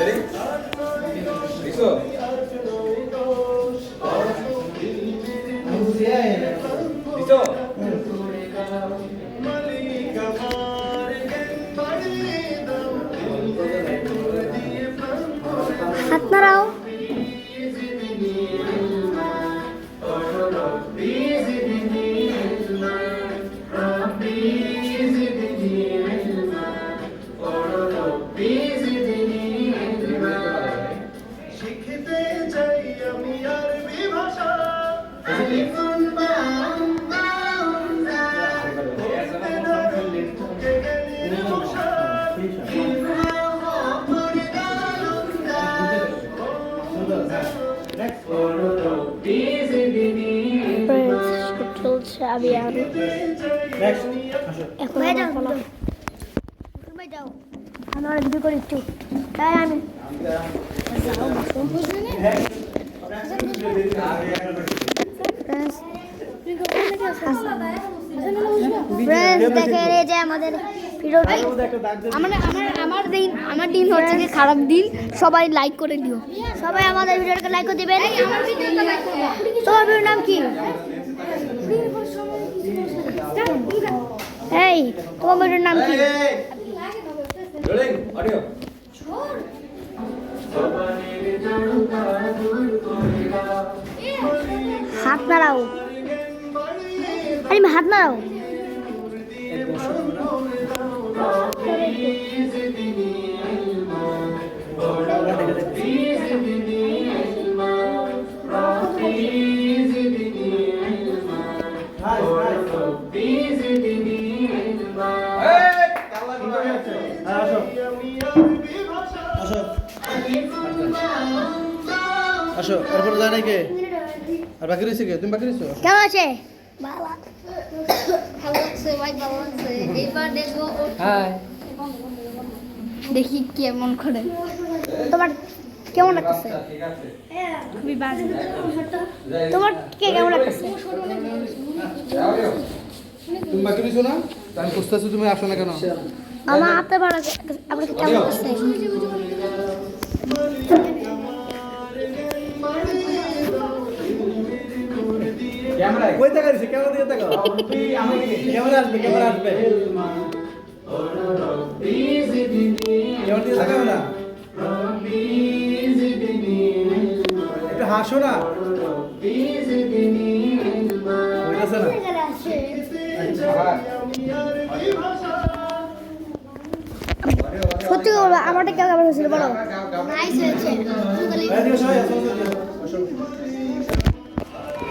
দিছো দিছো চলছে আমি এখন আমি একটু। তাই আমি। আমাদের আমার আমার দিন আমার দিন হচ্ছে কি খারাপ দিন সবাই লাইক করে দিও। সবাই আমাদের ভিডিওটাকে লাইক করে দিবেন। তোমার ভিডিওর নাম কি? এই তোমার নাম কি? হাত নাড়াও। আরে হাত নাড়াও। আসো এরপর যায় নাকি? আর বাকি রয়েছে কে? তুমি বাকি রয়েছো? কেমন আছে? দেখি কেমন করে। তোমার কেমন লাগতেছে? খুবই বাজে। তোমার কে কেমন লাগতেছে? তুমি বাকি রয়েছো না? আমি খুঁজতেছি তুমি আসো না কেন? আমার আপনার ভালো আপনার কেমন লাগতেছে কই টাকা দিছে? ক্যামেরা দিয়ে টাকা ক্যামেরা আসবে ক্যামেরা আসবে। ক্যামেরা দিয়ে টাকা না। একটু হাসো না। হইতাছে না? সত্যি আমারটা কেমন কেমন হয়েছিল বলো? নাইস হয়েছে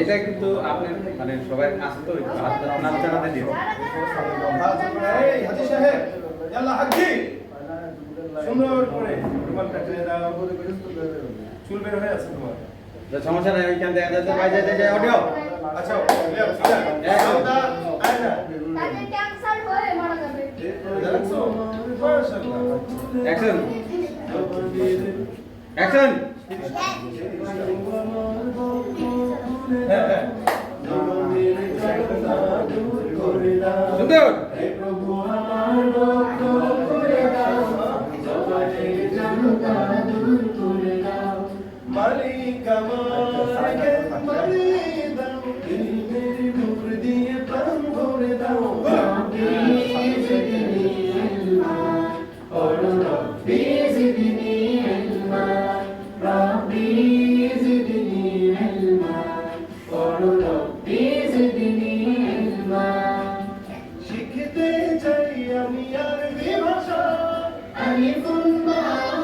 এটা কিন্তু আপনার মানে সবাই কাছে তো হাত নাড়াতে দিও সুন্দর করে তোমার চুল বের হয়ে আছে তোমার। সমস্যা নাই ওইখান দেখা যাচ্ছে অডিও আচ্ছা। সিধা সাউদা আয়না ক্যান্সার হয়ে মারা যাবে দেখছ মাশাআল্লাহ অ্যাকশন অ্যাকশন হ্যাঁ হ্যাঁ সুন্দর মালিক আমার দাও أبي أبي أبي بمشى ألف معه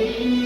Amen.